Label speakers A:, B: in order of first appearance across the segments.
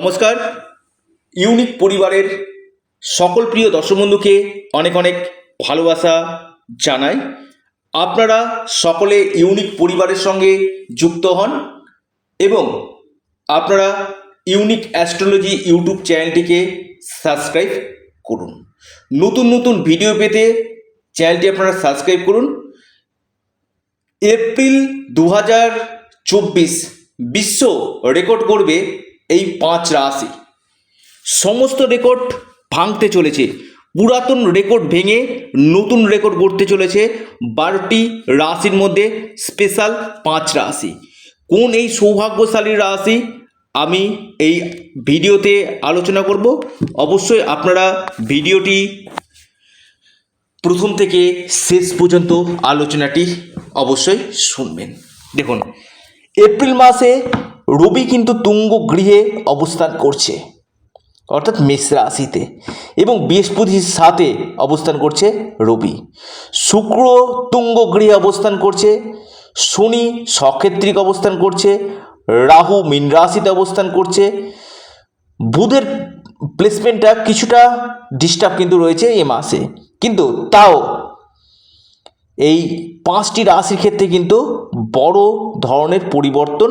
A: নমস্কার। ইউনিক পরিবারের সকল প্রিয় দর্শক বন্ধুকে অনেক অনেক ভালোবাসা জানাই। আপনারা সকলে ইউনিক পরিবারের সঙ্গে যুক্ত হন এবং আপনারা ইউনিক অ্যাস্ট্রোলজি ইউটিউব চ্যানেলটিকে সাবস্ক্রাইব করুন। নতুন নতুন ভিডিও পেতে চ্যানেলটি আপনারা সাবস্ক্রাইব করুন। এপ্রিল দু চব্বিশ বিশ্ব রেকর্ড করবে এই পাঁচ রাশি। সমস্ত রেকর্ড ভাঙতে চলেছে। পুরাতন রেকর্ড ভেঙে নতুন রেকর্ড গড়তে চলেছে। বারোটি রাশির মধ্যে স্পেশাল পাঁচ রাশি। কোন এই সৌভাগ্যশালী রাশি আমি এই ভিডিওতে আলোচনা করব? অবশ্যই আপনারা ভিডিওটি প্রথম থেকে শেষ পর্যন্ত আলোচনাটি অবশ্যই শুনবেন। দেখুন, এপ্রিল মাসে রবি কিন্তু তুঙ্গ গৃহে অবস্থান করছে, অর্থাৎ মেষ রাশিতে, এবং বৃহস্পতির সাথে অবস্থান করছে রবি। শুক্র তুঙ্গ গৃহে অবস্থান করছে, শনি সক্ষেত্রিক অবস্থান করছে, রাহু মীন রাশিতে অবস্থান করছে। বুধের প্লেসমেন্টটা কিছুটা ডিস্টার্ব কিন্তু রয়েছে এ মাসে, কিন্তু তাও এই পাঁচটি রাশির ক্ষেত্রে কিন্তু বড় ধরনের পরিবর্তন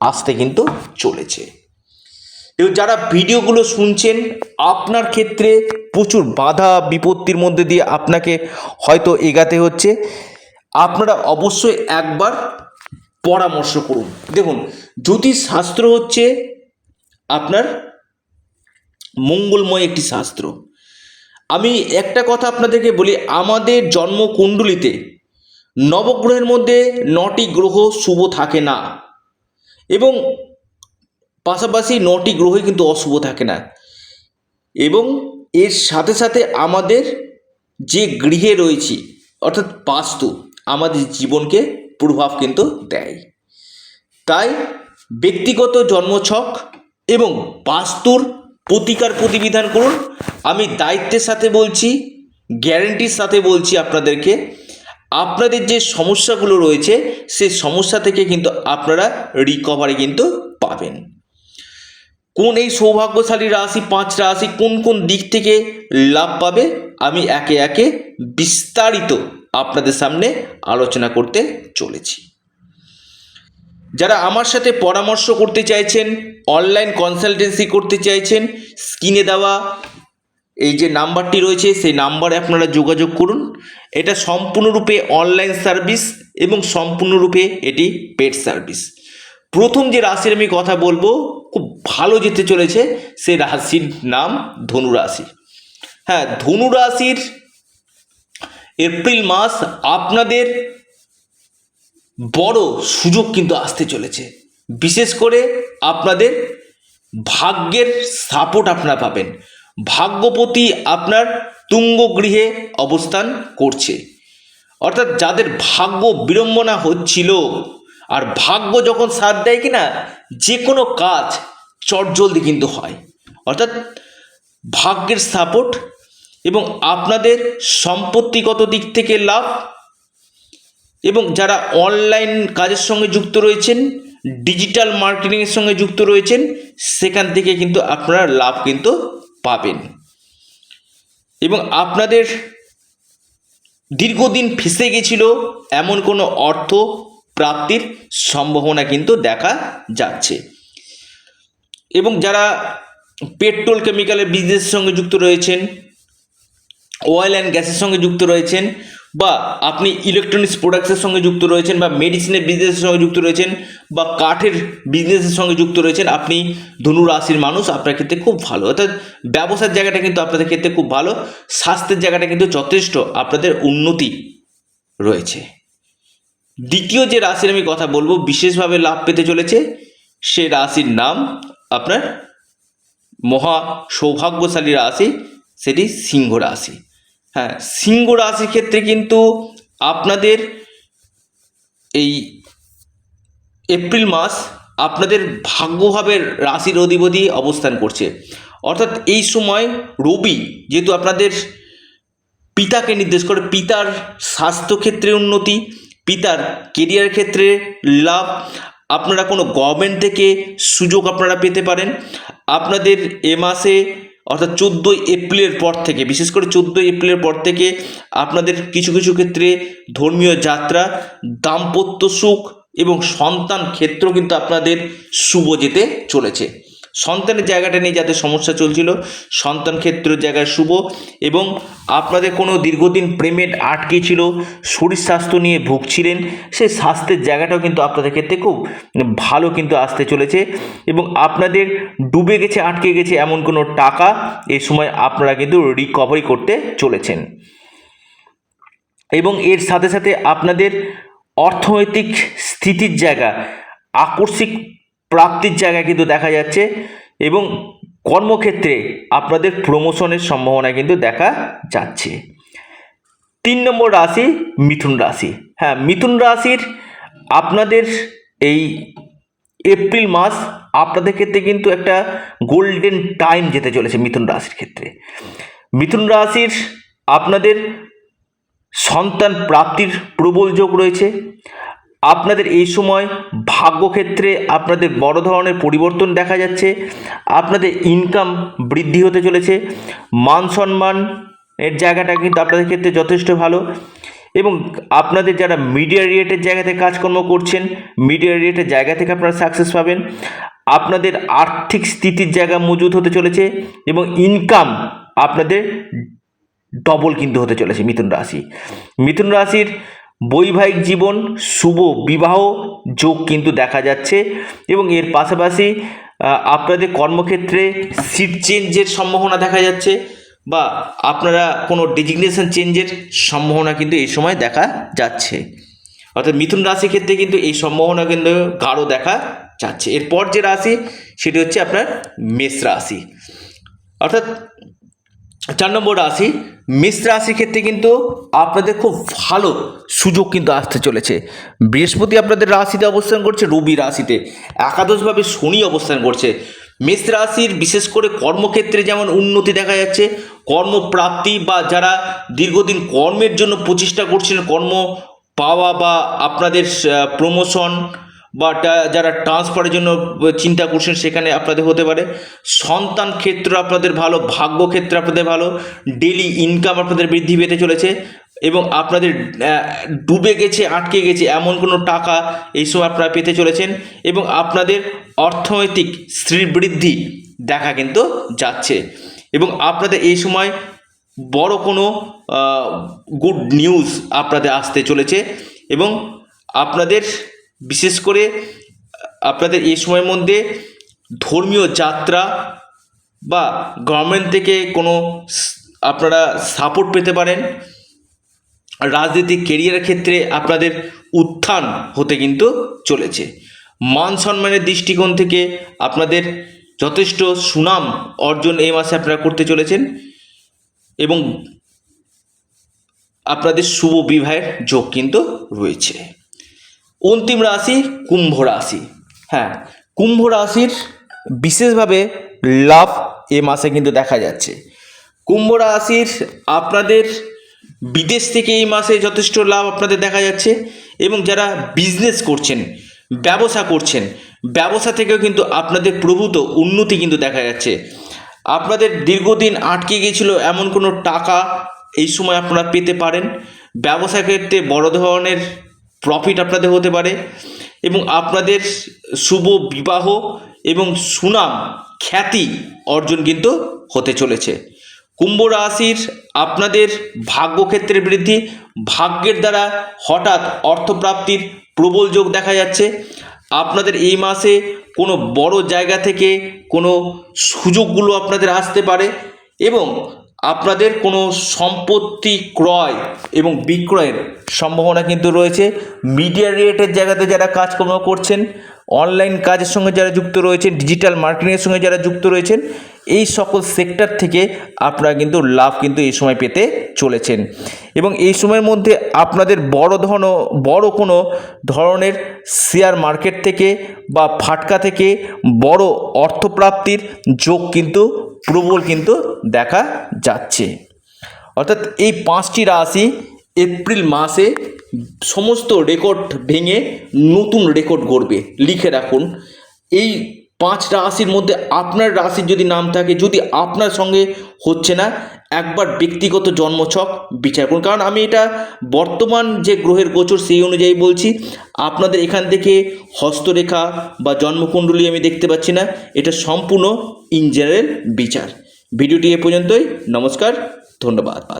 A: আসতে কিন্তু চলেছে। যারা ভিডিওগুলো শুনছেন, আপনার ক্ষেত্রে প্রচুর বাধা বিপত্তির মধ্যে দিয়ে আপনাকে হয়তো এগাতে হচ্ছে। আপনারা অবশ্যই একবার পরামর্শ করুন। দেখুন, জ্যোতিষ শাস্ত্র হচ্ছে আপনার মঙ্গলময় একটি শাস্ত্র। আমি একটা কথা আপনাদেরকে বলি, আমাদের জন্মকুণ্ডলিতে নবগ্রহের মধ্যে নটি গ্রহ শুভ থাকে না। এবং পাশাপাশি নটি গ্রহে কিন্তু অশুভ থাকে না। এবং এর সাথে সাথে আমাদের যে গৃহে রয়েছি, অর্থাৎ বাস্তু, আমাদের জীবনকে প্রভাব কিন্তু দেয়। তাই ব্যক্তিগত জন্মছক এবং বাস্তুর প্রতিকার প্রতিবিধান করুন। আমি দায়িত্বের সাথে বলছি, গ্যারেন্টির সাথে বলছি আপনাদেরকে আপনাদের যে সমস্যাগুলো রয়েছে সেই সমস্যা থেকে কিন্তু আপনারা রিকভারি কিন্তু পাবেন। কোন এই সৌভাগ্যশালী রাশি, পাঁচ রাশি কোন কোন দিক থেকে লাভ পাবে, আমি একে একে বিস্তারিত আপনাদের সামনে আলোচনা করতে চলেছি। যারা আমার সাথে পরামর্শ করতে চাইছেন অনলাইন কনসালটেন্সি করতে চাইছেন স্ক্রিনে দেওয়া এই যে নাম্বারটি রয়েছে, সেই নাম্বারে আপনারা যোগাযোগ করুন। এটা সম্পূর্ণরূপে অনলাইন সার্ভিস এবং সম্পূর্ণরূপে এটি পেড সার্ভিস প্রথম যে রাশির আমি কথা বলব, খুব ভালো যেতে চলেছে, সেই রাশির নাম ধনু রাশি হ্যাঁ ধনু রাশির এপ্রিল মাস আপনাদের বড় সুযোগ কিন্তু আসতে চলেছে। বিশেষ করে আপনাদের ভাগ্যের সাপোর্ট আপনারা পাবেন। ভাগ্যপতি আপনার তুঙ্গ গৃহে অবস্থান করছে। অর্থাৎ যাদের ভাগ্য বিড়ম্বনা হচ্ছিল, আর ভাগ্য যখন সাথ দেয় কিনা যে কোনো কাজ চটজলদি কিন্তু হয়। অর্থাৎ ভাগ্যের সাপোর্ট এবং আপনাদের সম্পত্তিগত দিক থেকে লাভ এবং যারা অনলাইন কাজের সঙ্গে যুক্ত রয়েছেন, ডিজিটাল মার্কেটিংয়ের সঙ্গে যুক্ত রয়েছেন, সেখান থেকে কিন্তু আপনারা লাভ কিন্তু পাবেন। এবং আপনাদের দীর্ঘদিন ফেসে গেছিল এমন কোনো অর্থ প্রাপ্তির সম্ভাবনা কিন্তু দেখা যাচ্ছে। এবং যারা পেট্রোল কেমিক্যালের বিজনেসের সঙ্গে যুক্ত রয়েছেন অয়েল অ্যান্ড গ্যাসের সঙ্গে যুক্ত রয়েছেন বা আপনি ইলেকট্রনিক্স প্রোডাক্টসের সঙ্গে যুক্ত রয়েছেন বা মেডিসিনের বিজনেসের সঙ্গে যুক্ত রয়েছেন বা কাঠের বিজনেসের সঙ্গে যুক্ত রয়েছেন, আপনি ধনু রাশির মানুষ, আপনার ক্ষেত্রে খুব ভালো। অর্থাৎ ব্যবসার জায়গাটা কিন্তু আপনাদের ক্ষেত্রে খুব ভালো, স্বাস্থ্যের জায়গাটা কিন্তু যথেষ্ট, আপনাদের উন্নতি রয়েছে। দ্বিতীয় যে রাশির আমি কথা বলব, বিশেষভাবে লাভ পেতে চলেছে, সে রাশির নাম আপনার মহা সৌভাগ্যশালী রাশি, সেটি সিংহ রাশি। হ্যাঁ সিংহ রাশির ক্ষেত্রে কিন্তু আপনাদের এই এপ্রিল মাস আপনাদের ভাগ্যভাবের রাশির অধিপতি অবস্থান করছে। অর্থাৎ এই সময় রবি যেহেতু আপনাদের পিতাকে নির্দেশ করে, পিতার স্বাস্থ্যক্ষেত্রে উন্নতি, পিতার কেরিয়ার ক্ষেত্রে লাভ, আপনারা কোনো গভর্নমেন্ট থেকে সুযোগ আপনারা পেতে পারেন। আপনাদের এ মাসে অর্থাৎ চোদ্দোই এপ্রিলের পর থেকে, বিশেষ করে চোদ্দোই এপ্রিলের পর থেকে আপনাদের কিছু কিছু ক্ষেত্রে ধর্মীয় যাত্রা, দাম্পত্য সুখ এবং সন্তান ক্ষেত্র কিন্তু আপনাদের শুভ যেতে চলেছে। সন্তানের জায়গাটা নিয়ে যাদের সমস্যা চলছিল, সন্তান ক্ষেত্রের জায়গায় শুভ এবং আপনাদের কোনো দীর্ঘদিন প্রেমের আটকে ছিল, শরীর স্বাস্থ্য নিয়ে ভুগছিলেন সেই স্বাস্থ্যের জায়গাটাও কিন্তু আপনাদের ক্ষেত্রে খুব ভালো কিন্তু আসতে চলেছে এবং আপনাদের ডুবে গেছে, আটকে গেছে এমন কোনো টাকা এই সময় আপনারা কিন্তু রিকভারি করতে চলেছেন। এবং এর সাথে সাথে আপনাদের অর্থনৈতিক স্থিতির জায়গা, আকস্মিক প্রাপ্তির জায়গা কিন্তু দেখা যাচ্ছে এবং কর্মক্ষেত্রে আপনাদের প্রমোশনের সম্ভাবনা কিন্তু দেখা যাচ্ছে। তিন নম্বর রাশি মিথুন রাশি। হ্যাঁ মিথুন রাশির আপনাদের এই এপ্রিল মাস আপনাদের ক্ষেত্রে কিন্তু একটা গোল্ডেন টাইম যেতে চলেছে মিথুন রাশির ক্ষেত্রে। মিথুন রাশির আপনাদের সন্তান প্রাপ্তির প্রবল যোগ রয়েছে। আপনাদের এই সময় ভাগ্যক্ষেত্রে আপনাদের বড় ধরনের পরিবর্তন দেখা যাচ্ছে, আপনাদের ইনকাম বৃদ্ধি হতে চলেছে, মান সম্মান এর জায়গাটা কিন্তু আপনাদের ক্ষেত্রে যথেষ্ট ভালো এবং আপনাদের যারা মিডিয়া রিয়েটের জায়গাতে কাজকর্ম করছেন মিডিয়া রিয়েটের জায়গা থেকে আপনারা সাকসেস পাবেন, আপনাদের আর্থিক স্থিতির জায়গা মজুত হতে চলেছে এবং ইনকাম আপনাদের ডবল কিন্তু হতে চলেছে মিথুন রাশি। মিথুন রাশির বৈবাহিক জীবন, শুভ বিবাহ, যোগ কিন্তু দেখা যাচ্ছে। এবং এর পাশাপাশি আপনাদের কর্মক্ষেত্রে সিট চেঞ্জের সম্ভাবনা দেখা যাচ্ছে বা আপনারা কোনো ডেজিগনেশন চেঞ্জের সম্ভাবনা কিন্তু এই সময় দেখা যাচ্ছে। অর্থাৎ মিথুন রাশির ক্ষেত্রে কিন্তু এই সম্ভাবনা কিন্তু গাঢ় দেখা যাচ্ছে। এরপর যে রাশি, সেটি হচ্ছে আপনার মেষ রাশি। অর্থাৎ চার নম্বর রাশি, মেষ রাশির ক্ষেত্রে কিন্তু আপনাদের খুব ভালো সুযোগ কিন্তু আসতে চলেছে। বৃহস্পতি আপনাদের রাশিতে অবস্থান করছে, রবি রাশিতে। একাদশভাবে শনি অবস্থান করছে। মেষ রাশির বিশেষ করে কর্মক্ষেত্রে যেমন উন্নতি দেখা যাচ্ছে, কর্মপ্রাপ্তি বা যারা দীর্ঘদিন কর্মের জন্য প্রচেষ্টা করছিলেন কর্ম পাওয়া বা আপনাদের প্রমোশন বা যারা ট্রান্সফারের জন্য চিন্তা করছেন, সেখানে আপনাদের হতে পারে। সন্তান ক্ষেত্র আপনাদের ভালো, ভাগ্য ক্ষেত্র আপনাদের ভালো ডেলি ইনকাম আপনাদের বৃদ্ধি পেতে চলেছে, এবং আপনাদের ডুবে গেছে, আটকে গেছে, এমন কোনো টাকা এই সময় আপনারা পেতে চলেছেন, এবং আপনাদের অর্থনৈতিক শ্রীবৃদ্ধি দেখা কিন্তু যাচ্ছে। এবং আপনাদের এই সময় বড় কোনো গুড নিউজ আপনাদের আসতে চলেছে, এবং আপনাদের বিশেষ করে আপনাদের এই সময়ের মধ্যে ধর্মীয় যাত্রা বা গভর্নমেন্ট থেকে কোনো আপনারা সাপোর্ট পেতে পারেন। রাজনৈতিক কেরিয়ারের ক্ষেত্রে আপনাদের উত্থান হতে কিন্তু চলেছে। মান সম্মানের দৃষ্টিকোণ থেকে আপনাদের যথেষ্ট সুনাম অর্জন এই মাসে আপনারা করতে চলেছেন এবং আপনাদের শুভ বিবাহের যোগ কিন্তু রয়েছে। অন্তিম রাশি কুম্ভ রাশি। হ্যাঁ কুম্ভ রাশির বিশেষভাবে লাভ এ মাসে কিন্তু দেখা যাচ্ছে। কুম্ভ রাশির আপনাদের বিদেশ থেকে এই মাসে যথেষ্ট লাভ আপনাদের দেখা যাচ্ছে এবং যারা বিজনেস করছেন, ব্যবসা করছেন, ব্যবসা থেকেও কিন্তু আপনাদের প্রভূত উন্নতি কিন্তু দেখা যাচ্ছে। আপনাদের দীর্ঘদিন আটকে গিয়েছিল এমন কোনো টাকা এই সময় আপনারা পেতে পারেন। ব্যবসা ক্ষেত্রে বড় ধরনের প্রফিট আপনাদের হতে পারে এবং আপনাদের শুভ বিবাহ এবং সুনাম, খ্যাতি অর্জন কিন্তু হতে চলেছে। কুম্ভ রাশির আপনাদের ভাগ্যক্ষেত্রের বৃদ্ধি, ভাগ্যের দ্বারা হঠাৎ অর্থপ্রাপ্তির প্রবল যোগ দেখা যাচ্ছে। আপনাদের এই মাসে কোনো বড় জায়গা থেকে কোনো সুযোগগুলো আপনাদের আসতে পারে এবং আপনাদের কোনো সম্পত্তি ক্রয় এবং বিক্রয়ের সম্ভাবনা কিন্তু রয়েছে। মিডিয়া রিলেটেড জায়গাতে যারা কাজকর্ম করছেন অনলাইন কাজের সঙ্গে যারা যুক্ত রয়েছেন ডিজিটাল মার্কেটিংয়ের সঙ্গে যারা যুক্ত রয়েছেন, এই সকল সেক্টর থেকে আপনারা কিন্তু লাভ কিন্তু এই সময় পেতে চলেছেন। এবং এই সময়ের মধ্যে আপনাদের বড় ধরন বড় কোনো ধরনের শেয়ার মার্কেট থেকে বা ফাটকা থেকে বড় অর্থপ্রাপ্তির যোগ কিন্তু, প্রবল কিন্তু দেখা যাচ্ছে। অর্থাৎ এই পাঁচটি রাশি এপ্রিল মাসে সমস্ত রেকর্ড ভেঙে নতুন রেকর্ড গড়বে। লিখে রাখুন। এই পাঁচ রাশির মধ্যে আপনার রাশির যদি নাম থাকে, যদি আপনার সঙ্গে হচ্ছে না, একবার ব্যক্তিগত জন্মছক বিচার করুন। কারণ আমি এটা বর্তমান যে গ্রহের গোচর সেই অনুযায়ী বলছি। আপনাদের এখান থেকে হস্তরেখা বা জন্মকুণ্ডলী আমি দেখতে পাচ্ছি না। এটা সম্পূর্ণ ইন জেনারেল বিচার। ভিডিওটি এ পর্যন্তই। নমস্কার, ধন্যবাদ।